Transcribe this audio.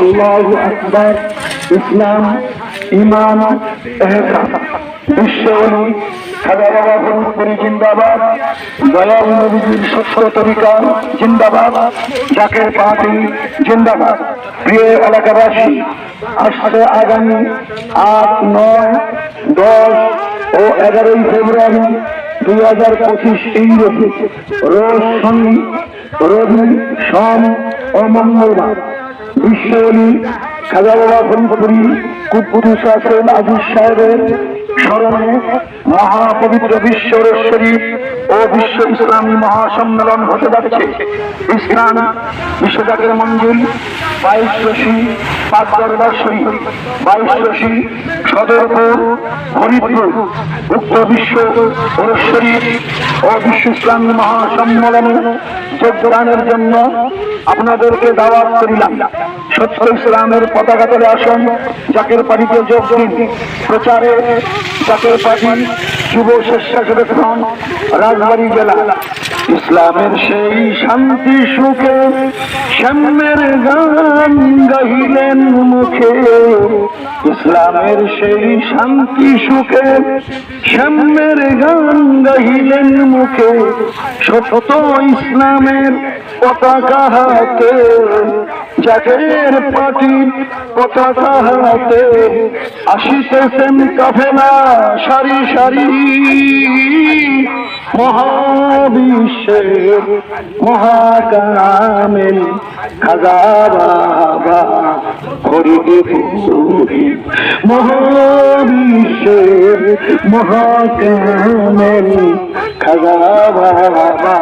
আল্লাহ আকবর, ইসলাম ইমান বিশ্বনী খাজা বাবা ফরিদপুরি জিন্দাবাদ, দয়াল নবীজির সত্য তরিকা জিন্দাবাদ, জাকের পার্টি জিন্দাবাদ। প্রিয় এলাকাবাসী আসছে আগামী আট, নয়, দশ ও এগারোই ফেব্রুয়ারি দুই হাজার পঁচিশ ইংরেজি রোজ শনি, রবি, সোম ও মঙ্গলবার বিশ্বলী খাজা বাবা ফরিদপুরি আছেন আজিজ সাহেবের স্মরণে মহাপবিত্র বিশ্বরেশ্বরী ও বিশ্ব ইসলামী মহাসম্মেলন হতে যাচ্ছে। ইসলাম বিশ্বজাতের মঞ্জুল বাইশ রশি পাঁচ দরবার বাইশ রশি, সদরপুর ফরিদপুর উক্ত বিশ্ব ঐশ্বরী ও বিশ্ব ইসলামী মহাসম্মেলনে যোগদানের জন্য আপনাদেরকে দাওয়াত করিলাম। সত্য ইসলামের পতাকা তলে আসন, জাকের পার্টিতে যোগ দিন। প্রচারে জাকের পার্টি যুব স্বেচ্ছাসেবক রাজবাড়ী জেলা। ইসলামের সেই শান্তি সুখে সাম্যের গান গাহিলেন মুখে। ইসলামের সেই শান্তি সুখে সাম্যের গান গাহিলেন মুখে। সত্য ইসলামের পতাকা হাতে জাগের পাটির পতাকা হাতে আসিতেছেন কাফেলা, সারি সারি। মহাবিশ্বের মহাকামেল খাজা বাবা হরিপুরি মহাবিশ্বের মহাকামেল খাজা বাবা